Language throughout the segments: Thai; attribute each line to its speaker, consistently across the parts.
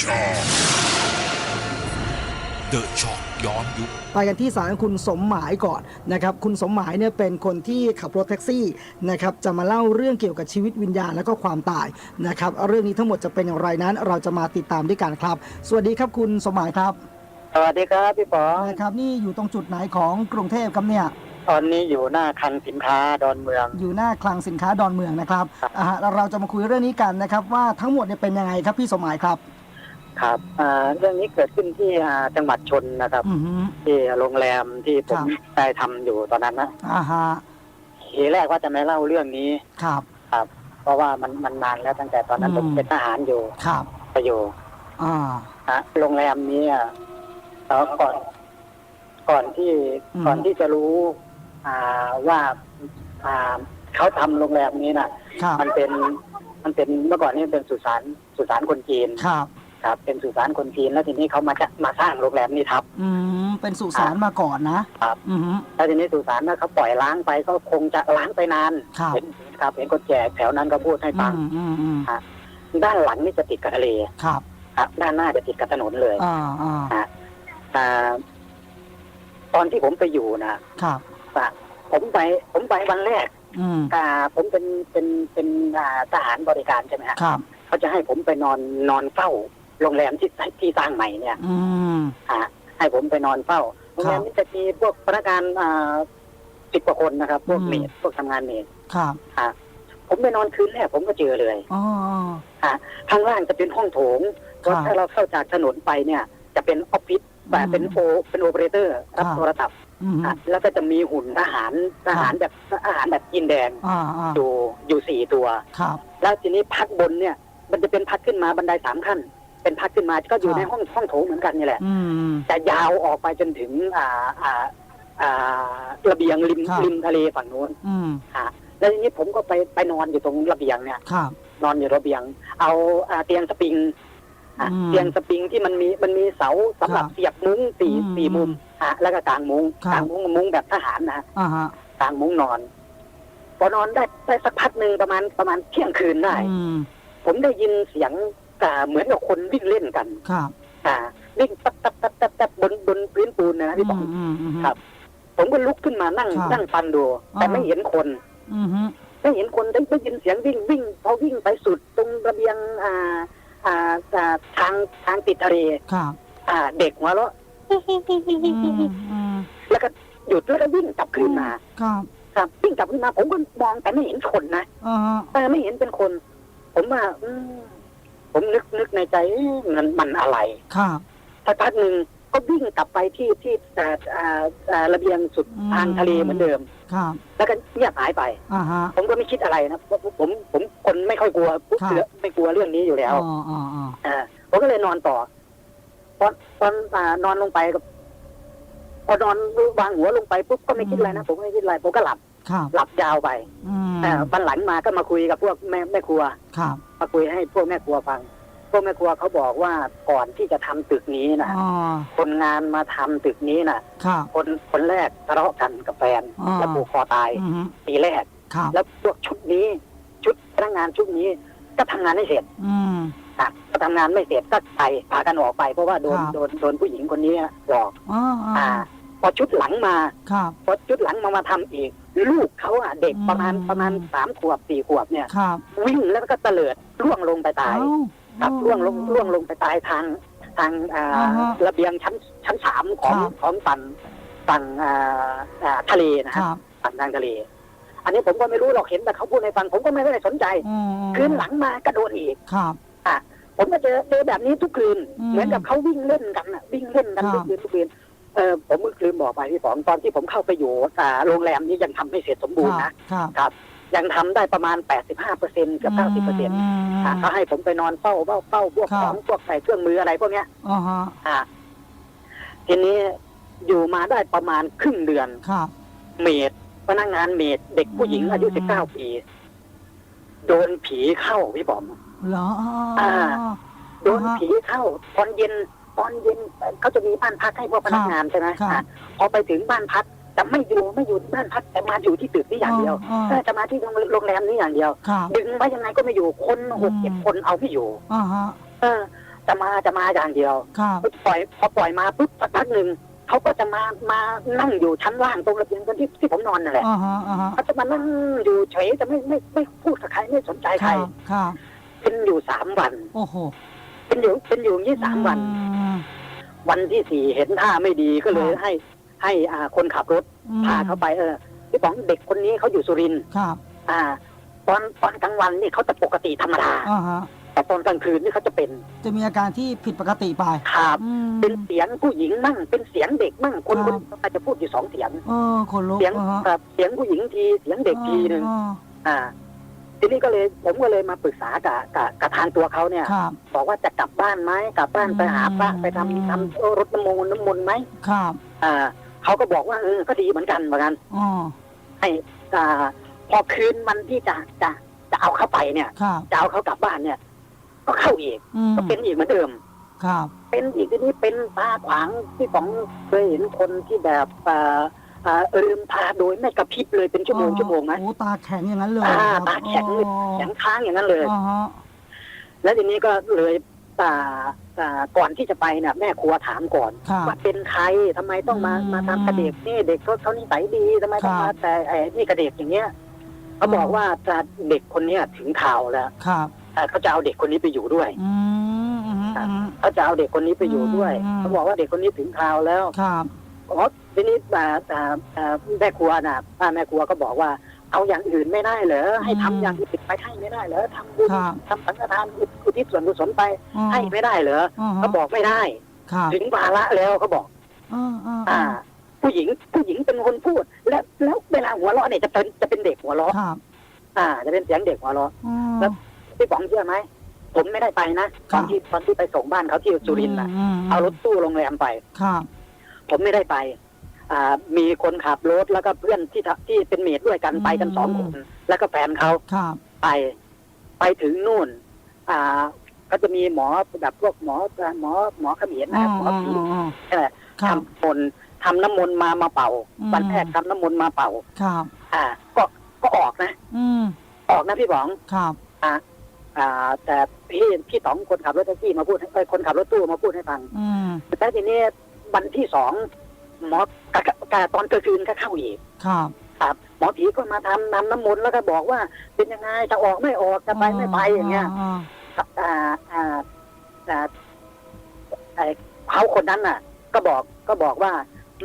Speaker 1: ช็อกเดอะช็อกย้อนยุค
Speaker 2: ไปกันที่สายของคุณสมหมายก่อนนะครับ คุณสมหมายเนี่ยเป็นคนที่ขับรถแท็กซี่นะครับ จะมาเล่าเรื่องเกี่ยวกับชีวิตวิญญาณและก็ความตายนะครับ เรื่องนี้ทั้งหมดจะเป็นอย่างไรนั้น เราจะมาติดตามด้วยกันครับ สวัสดีครับคุณสมหมายครับ
Speaker 3: สวัสดีครับพี่ป๋อ
Speaker 2: นะครับ นี่อยู่ตรงจุดไหนของกรุงเทพครับเนี่ย
Speaker 3: ตอนนี้อยู่หน้าคลังสินค้าดอนเมือง
Speaker 2: อยู่หน้าคลังสินค้าดอนเมืองนะครับ
Speaker 3: ครับ
Speaker 2: อ่าฮะแล้วเราจะมาคุยเรื่องนี้กันนะครับ ว่าทั้งหมดเนี่ยเป็นยังไงครับพี่สมหมายครับ
Speaker 3: ครับอ่าเรื่องนี้เกิดขึ้นที่อ่าจังหวัดชนนะครับ
Speaker 2: อือฮึ
Speaker 3: ที่โรงแรมที่ผม
Speaker 2: ครับ
Speaker 3: ได้ทำอยู่ตอนนั้นนะ
Speaker 2: อ่าฮะ
Speaker 3: ทีแรกว่าจะไม่เล่าเรื่องนี้
Speaker 2: ครับ
Speaker 3: ครับ เพราะว่ามันมันนานแล้วตั้งแต่ตอนนั้น
Speaker 2: อืม
Speaker 3: ผมเป็นทหารอยู่
Speaker 2: ครับ
Speaker 3: ไปอยู่
Speaker 2: อ่า
Speaker 3: ฮะโรงแรมนี้อะแล้วก่อนก่อนที่ก่อนที่จะรู้ อ่าว่าอ่าเขาทำโรงแรมนี้น่ะ
Speaker 2: ครับ
Speaker 3: มันเป็นมันเป็นเมื่อก่อนนี่เป็นสุสานสุสานคนจีน
Speaker 2: ครับ
Speaker 3: ครับ เป็นสุสานคนจีนแล้วทีนี้เขามาจะมาสร้างโรงแรมนี้ทับ
Speaker 2: อืมเป็นสุสานมาก่อนนะครับ อือฮึ
Speaker 3: แล้วทีนี้สุสานนะเขาปล่อยล้างไปก็คงจะล้างไปนาน
Speaker 2: ครับ
Speaker 3: เห็นครับเห็นคนแก่แถวนั้นก็พูดให้
Speaker 2: อื
Speaker 3: ฟัง
Speaker 2: มอืมอืม
Speaker 3: ด้านหลังนี่จะติดกับทะเล
Speaker 2: ครับ
Speaker 3: ครับ ด้านหน้าจะติดกับถนนเลย
Speaker 2: อ่าอ่า
Speaker 3: อ่าตอนที่ผมไปอยู่นะครับอะผมไป ผมไปวันแรก
Speaker 2: อืม
Speaker 3: อ่าผมเป็นเป็นเป็นอ่าทหารบริการใช่ไหมฮะ
Speaker 2: ครับ
Speaker 3: เขาจะให้ผมไปนอนนอนเฝ้า โรงแรมที่ที่สร้างใหม่เนี่ย
Speaker 2: อืม
Speaker 3: อ่าให้ผมไปนอนเฝ้าโรงแรมนี้จะมีพวกพนักงานอ่าสิบกว่าคนนะครับ พวก
Speaker 2: อืม
Speaker 3: เมดพวกทำงานเมด
Speaker 2: ครับ
Speaker 3: ผมไปนอนคืนแรกผมก็เจอเลย
Speaker 2: อ๋อ
Speaker 3: ข้างล่างจะเป็นห้องโถง
Speaker 2: ครับ
Speaker 3: ถ้าเราเข้าจากถนนไปเนี่ย จะเป็นออฟฟิศแต่
Speaker 2: อืม
Speaker 3: เป็นโอเป็นโอเปอเรเตอร์รับ
Speaker 2: ครับ
Speaker 3: โทรศัพท์
Speaker 2: อืม
Speaker 3: อะแล้วก็จะมีหุ่นทหารทหารแบบทหารแบบกินแดง
Speaker 2: อ่าอ่า
Speaker 3: อยู่อยู่สี่ตัว
Speaker 2: ครับ
Speaker 3: แล้วทีนี้พักบนเนี่ย มันจะเป็นพักขึ้นมาบันไดสามขั้น เป็นพักขึ้นมาก็อยู่
Speaker 2: ครับ
Speaker 3: ในห้องห้องโถงเหมือนกันนี่แหละ
Speaker 2: อืม
Speaker 3: แต่ยาวออกไปจนถึง อ่าอ่าอ่าระเบียงริม
Speaker 2: ครับ
Speaker 3: ริมทะเลฝั่งโน้น
Speaker 2: อืม
Speaker 3: อะ แล้วทีนี้ผมก็ไปไปนอนอยู่ตรงระเบียงเนี่ย
Speaker 2: ครับ
Speaker 3: นอนอยู่ระเบียง เอาอ่าเตียงสปริงอะ
Speaker 2: อืม
Speaker 3: เตียงสปริงที่มันมีมันมีเสาสำหรับ
Speaker 2: ครับ
Speaker 3: เสียบมุ้งสี่
Speaker 2: อืม
Speaker 3: สี่มุมอะแล้วก็กลางมุ้ง
Speaker 2: ครับ
Speaker 3: กลางมุ้งมุ้งแบบทหารนะ
Speaker 2: อ่าฮะ
Speaker 3: กลางมุ้งนอนพอนอนได้ได้สักพักหนึ่งประมาณประมาณเที่ยงคืนได้
Speaker 2: อืม
Speaker 3: ผมได้ยินเสียง อ่าเหมือนกับคนวิ่งเล่นกัน
Speaker 2: ครับ
Speaker 3: อ่าวิ่งตับตับตับตับตับบนบนพื้นปูนนะพี่บ
Speaker 2: อื
Speaker 3: อก
Speaker 2: มอืมอืม
Speaker 3: ครับ ผมก็ลุกขึ้นมานั่ง
Speaker 2: ครับ
Speaker 3: นั่งฟันดู แต่
Speaker 2: อ่า
Speaker 3: ไม่เห็นคน
Speaker 2: อืมฮึ
Speaker 3: ไม่เห็นคนได้ได้ยินเสียงวิ่งวิ่งพอวิ่งไปสุดตรงระเบียงอ่าอ่าอ่าทางทางติดทะเล
Speaker 2: ครับ
Speaker 3: อ่า เด็กหัวเราะ
Speaker 2: อืมอืม
Speaker 3: แล้วก็หยุดแล้วก็วิ่งกลับคืนมา
Speaker 2: ครับ
Speaker 3: ครับวิ่งกลับคืนมาผมก็มองแต่ไม่เห็นคนนะ
Speaker 2: อ่าฮะ
Speaker 3: แต่ไม่เห็นเป็นคน ผมว่าอืม ผมนึกนึกในใจเอ๊ะมันมันอะไร
Speaker 2: ครับ
Speaker 3: สักพักหนึ่งก็วิ่งกลับไปที่ที่อ่าอ่าอ่าระเบียงสุด
Speaker 2: อืม
Speaker 3: ทางทะเลเหมือนเดิม
Speaker 2: ครับ
Speaker 3: แล้วก็เงียบหายไป
Speaker 2: อ่าฮะ
Speaker 3: ผมก็ไม่คิดอะไรนะเพราะผมผมคนไม่ค่อยกลัว
Speaker 2: ครับ
Speaker 3: เสือไม่กลัวเรื่องนี้อยู่แล้ว
Speaker 2: อ๋ออ๋ออ๋อ
Speaker 3: อ่าผมก็เลยนอนต่อตอนตอนอ่านอนลงไปก็พอนอนวางหัวลงไปปุ๊บก็ไม่คิดอะไรนะผมก็ไม่คิดอะไรผมก็หลับ
Speaker 2: ครับ
Speaker 3: หลับยาวไป
Speaker 2: อืม
Speaker 3: อ่า วันหลังมาก็มาคุยกับพวกแม่แม่ครัว
Speaker 2: ครับ
Speaker 3: มาคุยให้พวกแม่ครัวฟัง พวกแม่ครัวเขาบอกว่าก่อนที่จะทำตึกนี้นะ
Speaker 2: อ๋อ
Speaker 3: คนงานมาทำตึกนี้นะครับคนคนแรกทะเลาะกันกับแฟน
Speaker 2: อ่า
Speaker 3: แล้วผูกคอตาย
Speaker 2: อืมฮึ
Speaker 3: ปีแรก
Speaker 2: ครับ
Speaker 3: แล้วพวกชุดนี้ชุดพนักงานชุดนี้ก็ทำงานไม่เสร็จ
Speaker 2: อืม
Speaker 3: อะก็ทำงานไม่เสร็จก็ไปพากันออกไปเพราะว่าโดน
Speaker 2: ครับ
Speaker 3: โดนโดนผู้หญิงคนนี้หลอก
Speaker 2: อ๋ออ๋อ
Speaker 3: อ่า พอชุดหลังมา
Speaker 2: ครับ
Speaker 3: พอชุดหลังมามาทำอีก ลูกเขาอะเด็ก
Speaker 2: อืม
Speaker 3: ประมาณประมาณสามขวบสี่ขวบเนี่ย
Speaker 2: ครับ
Speaker 3: วิ่งแล้วก็เตลิดร่วงลงไปตาย
Speaker 2: เอ้า
Speaker 3: ครับร่วงลงร่วงลงไปตายทางทางอ่า
Speaker 2: อ่าฮะ
Speaker 3: ระเบียงชั้นชั้นสามของ
Speaker 2: ครับ
Speaker 3: ของฝั่งฝั่งอ่าอ่าทะเลนะ
Speaker 2: ค
Speaker 3: ฮะ
Speaker 2: รับ
Speaker 3: ฝั่งทางทะเล อันนี้ผมก็ไม่รู้หรอกเห็นแต่เขาพูดในฟังผมก็ไม่ได้สนใจ
Speaker 2: อืม
Speaker 3: คืนหลังมาก็โดนอีก
Speaker 2: ครับ
Speaker 3: ผมก็เจอเจอแบบนี้ทุกคืน
Speaker 2: อืม
Speaker 3: เหมือนกับเขาวิ่งเล่นกันน่ะวิ่งเล่นกัน
Speaker 2: ครั
Speaker 3: ทุ
Speaker 2: บ
Speaker 3: กคืนทุกคืน เออผมเมื่อคืนบอกไปพี่ป๋องตอนที่ผมเข้าไปอยู่อ่าโรงแรมนี้ยังทำไม่เสร็จสมบูรณ์นะครับ ยังทำได้ประมาณ 85เปอร์เซ็นต์กับ90เปอร์เซ็นต์
Speaker 2: ม
Speaker 3: เขาให้ผมไปนอนเฝ้าเฝ้าเฝ้าพวก
Speaker 2: ครับ
Speaker 3: ของพวกใส่เครื่องมืออะไรพวกเนี้ย
Speaker 2: อ๋อฮะ
Speaker 3: อ่าทีนี้อยู่มาได้ประมาณครึ่งเดือน
Speaker 2: ครับ
Speaker 3: เมดพนักงานเมดเด็กผู้หญิง
Speaker 2: อืม
Speaker 3: อายุ19 ปี โดนผีเข้าพี่บอม
Speaker 2: เหรอ
Speaker 3: อ่าโดน
Speaker 2: อ่าฮะ
Speaker 3: ผีเข้า ตอนเย็น ตอนเย็นเอ่อเขาจะมีบ้านพักให้พวกพนักงานใช่ไหม
Speaker 2: ครับ
Speaker 3: อะพอไปถึงบ้านพักแต่ไม่อยู่ไม่อยู่บ้านพักแต่มาอยู่ที่ตึกนี้อย่างเดียว
Speaker 2: อ๋อ
Speaker 3: เออจะมาที่โรงแรมนี้อย่างเดียว
Speaker 2: ครับ
Speaker 3: ดึงไว้ยังไงก็ไม่อยู่คนหก
Speaker 2: อืม
Speaker 3: เจ็ดคนเอาไม่อยู่
Speaker 2: อ่าฮะ
Speaker 3: เออพจะมาจะมาอย่างเดียว
Speaker 2: ครับ
Speaker 3: ปล่อยพอปล่อยมาปุ๊บสักพักหนึ่งเขาก็จะมามานั่งอยู่ชั้นล่างตรงระเบียงตรงที่ที่ผมนอนนั่นแหละ
Speaker 2: อ่าฮะอ่าฮะ
Speaker 3: เขาจะมานั่งอยู่เฉยจะไม่ไม่ไม่พูดกับใครไม่สนใจ
Speaker 2: ค
Speaker 3: ใคร
Speaker 2: รับครับ
Speaker 3: เป็นอยู่สามวัน
Speaker 2: โอ้โห
Speaker 3: เป็นอยู่เป็นอยู่อย่างนี้สามวัน
Speaker 2: อืม
Speaker 3: วันที่สี่เห็นท่าไม่ดีก็เลย
Speaker 2: ครับ
Speaker 3: ให้ ให้อ่าคนขับรถ
Speaker 2: อืม
Speaker 3: พาเขาไปเออพี่ป๋องเด็กคนนี้เขาอยู่สุรินทร์
Speaker 2: ครับ
Speaker 3: อ่า ตอนตอนกลางวันนี่เขาจะปกติธรรมดา
Speaker 2: อ่าฮะ
Speaker 3: แต่ตอนกลางคืนนี่เขาจะเป็น
Speaker 2: จะมีอาการที่ผิดปกติไป
Speaker 3: ขาบ
Speaker 2: อืม
Speaker 3: เป็นเสียงผู้หญิงมั่ง เป็นเสียงเด็กมั่ง คน
Speaker 2: ค
Speaker 3: ครับนอาจจะพูดอยู่สองเสียง
Speaker 2: เออขนลุก
Speaker 3: เสียง
Speaker 2: อ่าฮะ
Speaker 3: แบบเสียงผู้หญิงที เสียงเด็กทีหนึ่ง
Speaker 2: อ่า
Speaker 3: อ่า ทีนี้ก็เลยผมก็เลยมาปรึกษากับกับกับทางตัวเขาเนี่ย
Speaker 2: ครับ
Speaker 3: บอกว่าจะกลับบ้านไหมกลับบ้านไปหาพระ
Speaker 2: อืม
Speaker 3: ไปทำทำเอ่อรถน้ำมนต์น้ำมนต์ไหม
Speaker 2: ครับ
Speaker 3: อ่าเขาก็บอกว่าเออก็ดีเหมือนกันเหมือนกัน
Speaker 2: อ๋อ
Speaker 3: ให้อ่าพอคืนมันที่จะจะจะเอาเข้าไปเนี่ย
Speaker 2: ครับ
Speaker 3: จะเอาเขากลับบ้านเนี่ย ก็เข้าอีก
Speaker 2: อืม
Speaker 3: ก็เป็นอีกเหมือนเดิม
Speaker 2: ครับ
Speaker 3: เป็นอีกทีนี้เป็นตาขวางที่ผมเคยเห็นคนที่แบบอ่า อ่าลืมตาโดยไม่กระพริบเลยเป็นชั่วโมงชั่วโมงไหม
Speaker 2: โอ้ตาแข็งอย่างนั้นเลย
Speaker 3: อ่า
Speaker 2: ครับ
Speaker 3: ตาแข็งเลย
Speaker 2: อ๋อ
Speaker 3: แข็งค้างอย่างนั้นเลย
Speaker 2: อ่าฮะ
Speaker 3: แล้วทีนี้ก็เลยอ่าอ่าก่อนที่จะไปเนี่ยแม่ครัวถามก่อน
Speaker 2: ครับ
Speaker 3: ว่าเป็นใครทำไมต้องมา
Speaker 2: อืม
Speaker 3: มาทำกระเด็กนี่เด็กเขาเขานิสัยดีทำไมต้อง
Speaker 2: ครั
Speaker 3: มา
Speaker 2: บ
Speaker 3: แต่ไอ้นี่กระเด็กอย่างเงี้ยเขาบอกว่าจะเด็กคนเนี้ยถึงข่าวแล้ว
Speaker 2: ครับ
Speaker 3: แต่เขาจะเอาเด็กคนนี้ไปอยู่ด้วย
Speaker 2: อืมอืมอืม
Speaker 3: เขาจะเอาเด็กคนนี้ไปอยู่ด้วย
Speaker 2: อืม
Speaker 3: เขาบอกว่าเด็กคนนี้ถึงข่าวแล้ว
Speaker 2: ครับ
Speaker 3: อ๋อ ทีนี้อ่าอ่าอ่าแม่ครัวน่ะป้าแม่ครัวก็บอกว่า เอาอย่างอื่นไม่ได้เหรอให้ทำอย่างอื่นไปให้ไม่ได้เหรอทำบุญ
Speaker 2: ครับ
Speaker 3: ทำสังฆทานอุทิศส่วนกุศลไป
Speaker 2: อ๋อ
Speaker 3: ให้ไม่ได้เหรอ
Speaker 2: อ่าฮะ
Speaker 3: เขาบอกไม่ได้
Speaker 2: ครับ
Speaker 3: ถึงวาระแล้วเขาบอก
Speaker 2: อ่าอ่า
Speaker 3: อ่า
Speaker 2: อ่า
Speaker 3: ผู้หญิงผู้หญิงเป็นคนพูด แล้วแล้วเวลาหัวเราะเนี่ยจะเป็นจะเป็นเด็กหัวเราะ
Speaker 2: ครับ
Speaker 3: อ่า จะเป็นเสียงเด็กหัวเราะ
Speaker 2: อ๋อ
Speaker 3: แล้ว พี่ป๋องเชื่อไหมผมไม่ได้ไปนะตอนที่ตอนที่ไปส่งบ้านเขาที่สุรินทร์น่ะ
Speaker 2: มม
Speaker 3: เอารถตู้โรงแรมไป
Speaker 2: ครับ
Speaker 3: ผมไม่ได้ไปอ่า มีคนขับรถแล้วก็เพื่อนที่ทำที่เป็นเมดด้วยกัน
Speaker 2: อืม
Speaker 3: ไปกันสองคนแล้วก็แฟนเขา
Speaker 2: ครับ
Speaker 3: ไปไปถึงนู่น อ่า ก็จะมีหมอแบบพวกหมอหมอหมอเขมิ้น
Speaker 2: อ๋อ
Speaker 3: นะครับหมอ
Speaker 2: อ๋อ
Speaker 3: ผี
Speaker 2: อ๋อ
Speaker 3: ใช่ไหม
Speaker 2: ครับ
Speaker 3: ทำมนต์ทำน้ำมนต์มามาเป่า
Speaker 2: อืม
Speaker 3: วันแรกทำน้ำมนต์มาเป่า
Speaker 2: ครับ
Speaker 3: อ่า ก็ก็ออกนะ
Speaker 2: อืม
Speaker 3: ออกนะพี่ป๋อง
Speaker 2: ครับ
Speaker 3: อ่าอ่า แต่พี่พี่ต๋องคนขับรถแท็กซี่มาพูดให้เอ้ยคนขับรถตู้มาพูดให้ฟัง
Speaker 2: อืม
Speaker 3: แต่ทีนี้วันที่สอง หมอกะกะกะตอนกลางคืนก็เข้าอีก
Speaker 2: ครับ
Speaker 3: ครับ หมอผีก็มาทำนำน้ำมนต์แล้วก็บอกว่า เป็นยังไงจะออกไม่ออกจะไปไม่ไปอย่างเงี้ย
Speaker 2: อ่า
Speaker 3: อ่าอ่าอ่าไอ้เขาคนนั้นน่ะ ก็บอกก็บอกว่า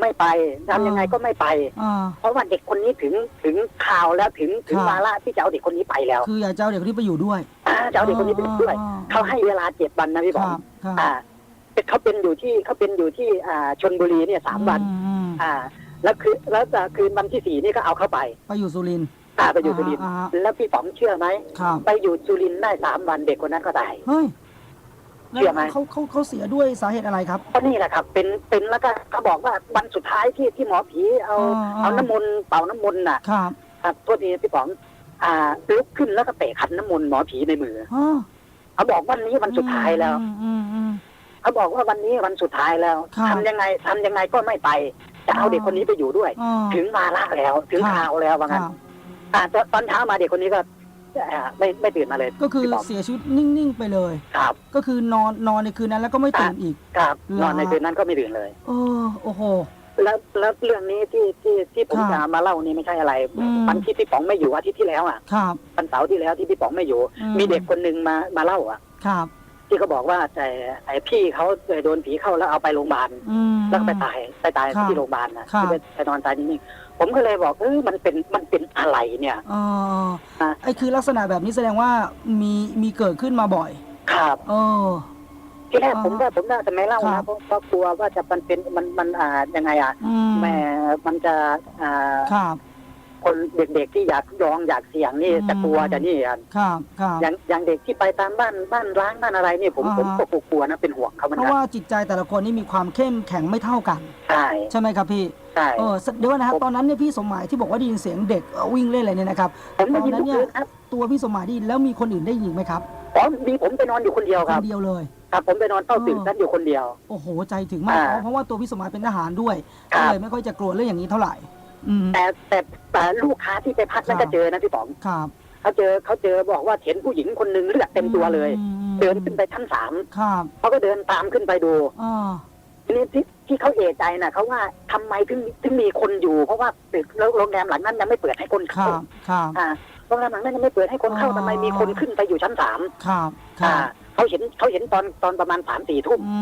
Speaker 3: ไม่ไปทำยังไงก็ไม่ไป
Speaker 2: อ่า
Speaker 3: เพราะว่าเด็กคนนี้ถึงถึงข่าวแล้วถึงถึง
Speaker 2: ครับ
Speaker 3: วาระที่จะเอาเด็กคนนี้ไปแล้ว
Speaker 2: คืออยากจะเอาเด็กคนนี้ไปอยู่ด้วย
Speaker 3: อ่าจะเอาเด็กคนนี้ไปด้วย
Speaker 2: อ่
Speaker 3: เขาให้เวลาเจ็ดวันนะพี่
Speaker 2: ค
Speaker 3: บอ
Speaker 2: รั
Speaker 3: ก
Speaker 2: บครับ
Speaker 3: อ่า เขาเป็นอยู่ที่เขาเป็นอยู่ที่อ่าชนบุรีเนี่ยสามวัน
Speaker 2: อือืม
Speaker 3: อ่า แล้วคือแล้วจะคืนวันที่สี่นี่ก็เอาเข้าไป
Speaker 2: ไปอยู่สุรินทร์
Speaker 3: อ่าไปอยู่สุรินทร์
Speaker 2: อ่าฮะ
Speaker 3: แล้วพี่ป๋อมเชื่อไหม
Speaker 2: ครับ
Speaker 3: ไปอยู่สุรินทร์ได้สามวันเด็กคนนั้นก็ตาย
Speaker 2: เฮ้ย
Speaker 3: เชื่อไหม
Speaker 2: แล้วเขาเขาเขาเสียด้วยสาเหตุอะไรครับ
Speaker 3: ก็นี่แหละครับ เป็นเป็นแล้วก็เขาบอกว่าวันสุดท้ายที่ที่หมอผีเอา
Speaker 2: อ่า
Speaker 3: เอาน้ำมนต์เป่าน้ำมนต์น่ะ
Speaker 2: ครับ
Speaker 3: ครับโทษทีพี่ป๋องอ่าลุกขึ้นแล้วก็เตะขันน้ำมนต์หมอผีในมือ
Speaker 2: อ๋อ
Speaker 3: เขาบอกวันนี้วันสุดท้ายแล้ว
Speaker 2: อืมอืมอืม
Speaker 3: เขาบอกว่าวันนี้วันสุดท้ายแล้ว
Speaker 2: ครับ
Speaker 3: ทำยังไงทำยังไงก็ไม่ไป จะเอา
Speaker 2: อ๋อ
Speaker 3: เด็กคนนี้ไปอยู่ด้วย
Speaker 2: อ๋อ
Speaker 3: ถึงวาระแล้ว ถึง
Speaker 2: ครับ
Speaker 3: ข่าวแล้วว่า
Speaker 2: ค
Speaker 3: งั้น
Speaker 2: รับ
Speaker 3: อ่าตอนตอนเช้ามาเด็กคนนี้ก็อ่าไม่ไม่ตื่นมาเลย
Speaker 2: ก็คือ
Speaker 3: พี่ป๋อง
Speaker 2: เสียชีวิตนิ่งๆไปเลย
Speaker 3: ครับ
Speaker 2: ก็คือนอนนอนในคืนนั้นแล้วก็ไม่ตื่นอีก
Speaker 3: ครับ
Speaker 2: เหรอ
Speaker 3: นอนในคืนนั้นก็ไม่ตื่นเลย
Speaker 2: เออโอ้โห
Speaker 3: แล้วแล้วเรื่องนี้ที่ที่ที่ผม
Speaker 2: ครับ
Speaker 3: จะมาเล่านี่ไม่ใช่อะไร
Speaker 2: อืม
Speaker 3: วันที่พี่ป๋องไม่อยู่อาทิตย์ที่แล้วอะ
Speaker 2: ครับ
Speaker 3: วันเสาร์ที่แล้วที่พี่ป๋องไม่อยู่
Speaker 2: อื
Speaker 3: มีเด็กคนหนึ่งมามาเล่าอะ
Speaker 2: ครับ
Speaker 3: ที่เขาบอกว่าแต่ไอ้พี่เขาโดนผีเข้าแล้วเอาไปโรงพยาบาล
Speaker 2: อืม
Speaker 3: แล้วก็ไปตายไปตาย
Speaker 2: ครับ
Speaker 3: ที่โรงพยาบาลนะครับที่ไปไปนอนตายนิ่งๆผมก็เลยบอกเออมันเป็นมันเป็นอะไรเนี่ย
Speaker 2: เออ
Speaker 3: อะ
Speaker 2: ไอ้คือลักษณะแบบนี้แสดงว่ามีมีเกิดขึ้นมาบ่อย
Speaker 3: ครับ
Speaker 2: เออ
Speaker 3: ที่แรก
Speaker 2: อ่า
Speaker 3: ผมว่าผมน่าจะไม่เล่า
Speaker 2: ครั
Speaker 3: นะ
Speaker 2: บ
Speaker 3: เพราะเพราะกลัวว่าจะมันเป็นมันมันอ่ายังไงอะ
Speaker 2: อืม
Speaker 3: แม่มันจะอ่า
Speaker 2: ครับ
Speaker 3: คนเด็กๆที่อยากร้องอยากเสียงนี่
Speaker 2: อืม
Speaker 3: จะกลัวจะนี่อะ
Speaker 2: ครับครับ
Speaker 3: อย่างอย่างเด็กที่ไปตามบ้านบ้านร้างบ้านอะไรนี่ผม
Speaker 2: อ่า
Speaker 3: ผมก็กลัวๆนะเป็นห่วงเขาเหมือ
Speaker 2: เพ
Speaker 3: นกั
Speaker 2: ราะ
Speaker 3: น
Speaker 2: ว่าจิตใจแต่ละคนนี่มีความเข้มแข็งไม่เท่ากัน
Speaker 3: ใช่
Speaker 2: ใช่ไหมครับพี่
Speaker 3: ใช่
Speaker 2: เออเดี๋ยวนะครับ
Speaker 3: ผม
Speaker 2: ตอนนั้นเนี่ยพี่สมหมายที่บอกว่าได้ยินเสียงเด็กเอ่อวิ่งเล่นอะไรเนี่ยนะครับ
Speaker 3: ผมได้ยิน
Speaker 2: ตอนนั้
Speaker 3: ทุ
Speaker 2: น
Speaker 3: ก
Speaker 2: เนี่ย
Speaker 3: คืนครับ
Speaker 2: ตัวพี่สมหมายได้ยินแล้วมีคนอื่นได้ยินไหมครับ
Speaker 3: อ๋อมีผมไปนอนอยู่คนเดียว
Speaker 2: ค
Speaker 3: ครั
Speaker 2: น
Speaker 3: บ
Speaker 2: เดียวเลย
Speaker 3: ครับผมไปนอนเฝ้าตื่น
Speaker 2: อ๋อ
Speaker 3: นั้นอยู่คนเดียว
Speaker 2: โอ้โหใจถึงมาก
Speaker 3: อ่า
Speaker 2: อ๋อเพราะว่าตัวพี่สมหมายเป็นทหารด้วย
Speaker 3: ครั
Speaker 2: ก็
Speaker 3: บ
Speaker 2: เลยไม่ค่อยจะกลัวเรื่องอย่างนี้เท่าไหร่ อืม
Speaker 3: แต่แต่แต่ลูกค้าที่ไปพักนั่น
Speaker 2: ครั
Speaker 3: ก็
Speaker 2: บ
Speaker 3: เจอนะพี่ป๋อง
Speaker 2: ครับ
Speaker 3: เขาเจอเขาเจอบอกว่าเห็นผู้หญิงคนหนึ่งเลือดเต็มตัวเลย
Speaker 2: อืม
Speaker 3: เดินขึ้นไปชั้นสาม
Speaker 2: ครับ
Speaker 3: เขาก็เดินตามขึ้นไปดู
Speaker 2: อ่า
Speaker 3: ทีนี้ที่ที่เขาเอะใจนะเขาว่าทำไมถึงถึงมีคนอยู่ เพราะว่าตึกแล้วโรงแรมหลังนั้นยังไม่เปิดให้คน
Speaker 2: ค
Speaker 3: เข้า
Speaker 2: รับครับ
Speaker 3: อ่าโรงแรมหลังนั้นยังไม่เปิดให้คนเข้า
Speaker 2: อ๋อ
Speaker 3: ทำไมมีคนขึ้นไปอยู่ชั้นสาม
Speaker 2: ครับค
Speaker 3: อ่า
Speaker 2: รับ
Speaker 3: เขาเห็นเขาเห็นตอนตอนประมาณสามสี่ทุ่ม
Speaker 2: อื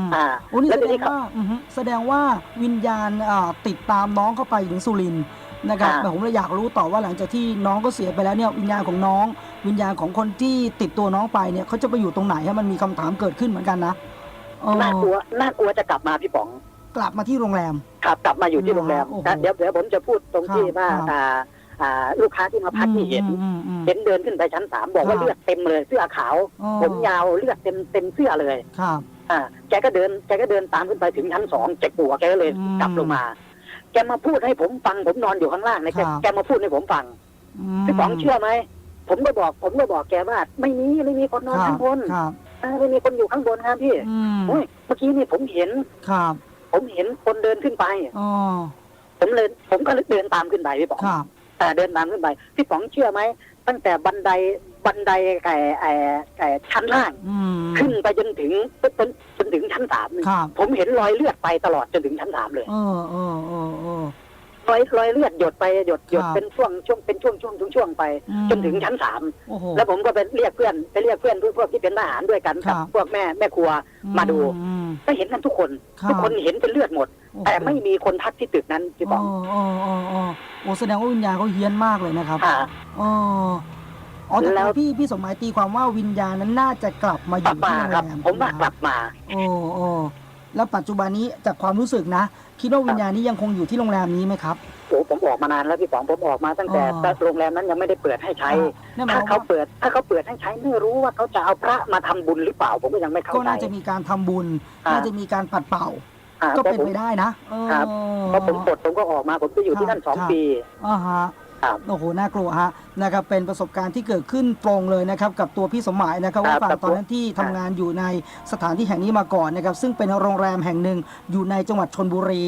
Speaker 2: ม
Speaker 3: อ่า
Speaker 2: โอ้นี่
Speaker 3: แล้
Speaker 2: แส
Speaker 3: วที
Speaker 2: ด
Speaker 3: นี้
Speaker 2: ง
Speaker 3: เขา
Speaker 2: ว่าอือฮึแสดงว่าวิญญาณอ่าติดตามน้องเข้าไปถึงสุรินทร์นะครับ
Speaker 3: อ่า
Speaker 2: แต่ผมเลยอยากรู้ต่อว่าหลังจากที่น้องก็เสียไปแล้วเนี่ยวิญญาณของน้อง วิญญาณของคนที่ติดตัวน้องไปเนี่ยเขาจะไปอยู่ตรงไหนให้มันมีคำถามเกิดขึ้นเหมือนกันนะเออ
Speaker 3: น่ากลัวน่ากลัวจะกลับมาพี่ป๋อง
Speaker 2: กลับมาที่โรงแรม
Speaker 3: ครับกลับมาอยู่ที่โรงแรม
Speaker 2: โอ้โห
Speaker 3: นะเดี๋ยวเดี๋ยวผมจะพูดตรงที่
Speaker 2: ครับ
Speaker 3: ว่า
Speaker 2: ครับ
Speaker 3: อ่า อ่าลูกค้าที่มาพักที่เห็น
Speaker 2: อืมอืมอืม
Speaker 3: เห็นเดินขึ้นไปชั้นสามบอกว่า
Speaker 2: ครับ
Speaker 3: เลือดเต็มเลยเสื้อขาว
Speaker 2: อ๋อ
Speaker 3: ผมยาวเลือดเต็มเต็มเสื้อเลย
Speaker 2: ครับ
Speaker 3: อ่าแกก็เดินแกก็เดินตามขึ้นไปถึงชั้นสองแกกลัวแกก็เลย
Speaker 2: อืม
Speaker 3: กลับลงมา แกมาพูดให้ผมฟังผมนอนอยู่ข้างล่างเนี่ยแก
Speaker 2: ครับ
Speaker 3: แกมาพูดให้ผมฟัง
Speaker 2: ม
Speaker 3: พี่ป๋องเชื่อไหมผมก็บอกผมก็บอกแกว่า ไม่มีไม่มีคนนอน
Speaker 2: ครับ
Speaker 3: ข้างบน
Speaker 2: ครับ
Speaker 3: อ่าไม่มีคนอยู่ข้างบนครับพี่
Speaker 2: อืม
Speaker 3: โอ้ยเมื่อกี้นี่ผมเห็น
Speaker 2: ครับ
Speaker 3: ผมเห็นคนเดินขึ้นไป
Speaker 2: อ๋อ
Speaker 3: ผมเลยผมก็เลยเดินตามขึ้นไปพี่ป๋อง
Speaker 2: ครับ
Speaker 3: อ่า เดินตามขึ้นไปพี่ป๋องเชื่อไหมตั้งแต่บันไดบันไดไก่ไอ้ไอ้ชั้นล่าง
Speaker 2: อืม
Speaker 3: ขึ้นไปจนถึงจนจนถึงชั้นสาม
Speaker 2: ครับ
Speaker 3: ผมเห็นรอยเลือดไปตลอดจนถึงชั้นสามเลย
Speaker 2: เออเออเออเออ
Speaker 3: รอยรอยเลือดหยดไปหยดหยด
Speaker 2: ครับ
Speaker 3: เป็นช่วงช่วงเป็นช่วงช่วงช่วงช่วงไป
Speaker 2: อืม
Speaker 3: จนถึงชั้นสาม
Speaker 2: โอ้โห
Speaker 3: แล้วผมก็ไปเรียกเพื่อนไปเรียกเพื่อนพวกพวกที่เป็นทหารด้วยกัน
Speaker 2: ครั
Speaker 3: กับพวกแม่แม่ครัวมาดู
Speaker 2: อืม
Speaker 3: ก็เห็นกันทุกคน
Speaker 2: ครับ
Speaker 3: ทุกคนเห็นเป็นเลือดหมด
Speaker 2: โอ้โห
Speaker 3: แต่ไม่มีคนทักที่ตึกนั้นพี่ป๋อง
Speaker 2: โอ้โอ้โอ้โอ้โอ้แสดงว่าวิญญาณเขาเฮี้ยนมากเลยนะครับ
Speaker 3: อ่า
Speaker 2: อ๋ออ๋อแต่
Speaker 3: แล้ว
Speaker 2: พี่พี่สมหมายตีความว่าวิญญาณนั้นน่าจะกลับมาอก
Speaker 3: ลั
Speaker 2: ยู่
Speaker 3: บมา
Speaker 2: ที่โรง
Speaker 3: ครับ
Speaker 2: แรม
Speaker 3: ผมว่ากลับมา
Speaker 2: โอ้โอ้แล้วปัจจุบันนี้จากความรู้สึกนะ คิดว่าวิญญาณนี้ยังคงอยู่ที่โรงแรมนี้ไหมครับ
Speaker 3: โอ้ผมออกมานานแล้วพี่ป๋องผมออกมาตั้งแต่
Speaker 2: อ๋อ
Speaker 3: โรงแรมนั้นยังไม่ได้เปิดให้ใช้
Speaker 2: นั่นหมาย
Speaker 3: ถ้า
Speaker 2: ความ
Speaker 3: เขา
Speaker 2: ว่า
Speaker 3: เปิด ถ้าเขาเปิดให้ใช้ไม่รู้ว่าเขาจะเอาพระมาทำบุญหรือเปล่า ผมก็ยังไม่เข้า
Speaker 2: ก็
Speaker 3: ใจ
Speaker 2: น่าจะมีการทำบุญ
Speaker 3: อ่า
Speaker 2: น่าจะมีการปัดเป่า
Speaker 3: อ่า
Speaker 2: ก็
Speaker 3: เพราะ
Speaker 2: เป็น
Speaker 3: ผม
Speaker 2: ไปได้นะเออ
Speaker 3: ครับ เพราะผมปลดผมก็ออกมาผมไปอยู่ที่นั่นสอง
Speaker 2: ครับ
Speaker 3: ปี
Speaker 2: อ่าฮะ
Speaker 3: ครับ
Speaker 2: โอ้โหน่ากลัวฮะนะครับเป็นประสบการณ์ที่เกิดขึ้นตรงเลยนะครับกับตัวพี่สมหมายนะครับ
Speaker 3: ครั
Speaker 2: ว่า
Speaker 3: บ
Speaker 2: ฝั่ง
Speaker 3: ครับ
Speaker 2: ตอนนั้นที่ทำงานอยู่ในสถานที่แห่งนี้มาก่อนนะครับซึ่งเป็นโรงแรมแห่งหนึ่งอยู่ในจังหวัดชนบุรี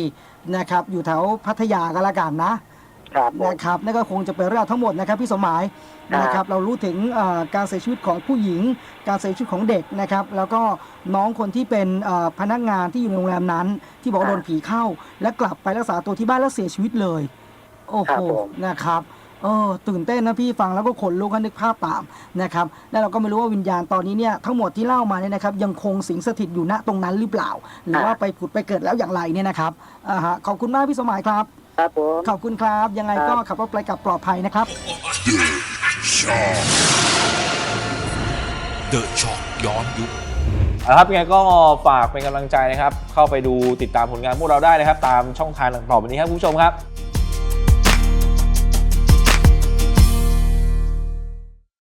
Speaker 2: นะครับอยู่แถวพัทยากันละกันนะ
Speaker 3: ครับผม
Speaker 2: นะครับนั่นก็คงจะเป็นเรื่องทั้งหมดนะครับพี่สมหมาย
Speaker 3: ครับ
Speaker 2: นะครับเรารู้ถึงเอ่อการเสียชีวิตของผู้หญิง การเสียชีวิตของเด็กนะครับแล้วก็น้องคนที่เป็นเอ่อพนักงานที่อยู่ในโรงแรมนั้น ที่บอกว่าโดนผีเข้า และกลับไปรักษาตัวที่บ้านแล้วเสียชีวิตเลย โอ้
Speaker 3: ครั
Speaker 2: โห
Speaker 3: บผม
Speaker 2: นะครับเออตื่นเต้นนะพี่ฟังแล้วก็ขนลุกให้นึกภาพตามนะครับแล้วเราก็ไม่รู้ว่าวิญญาณตอนนี้เนี่ยทั้งหมดที่เล่ามาเนี่ยนะครับยังคงสิงสถิตอยู่ณตรงนั้นหรือเปล่า หรือว่าไปผุดไปเกิดแล้วอย่างไรเนี่ยนะครับอ่าฮะขอบคุณมากพี่สมหมายครับ
Speaker 3: ครับผม
Speaker 2: ขอบคุณครับ ยังไงก็
Speaker 3: ครับ
Speaker 2: ขับรถไปกลับปลอดภัยนะครับ
Speaker 1: เดอะช็อกย้อนยุค
Speaker 4: เอาละครับยังไงก็ฝากเป็นกำลังใจนะครับ เข้าไปดูติดตามผลงานพวกเราได้นะครับ ตามช่องทางต่างๆแบบนี้ครับคุณผู้ชมครับ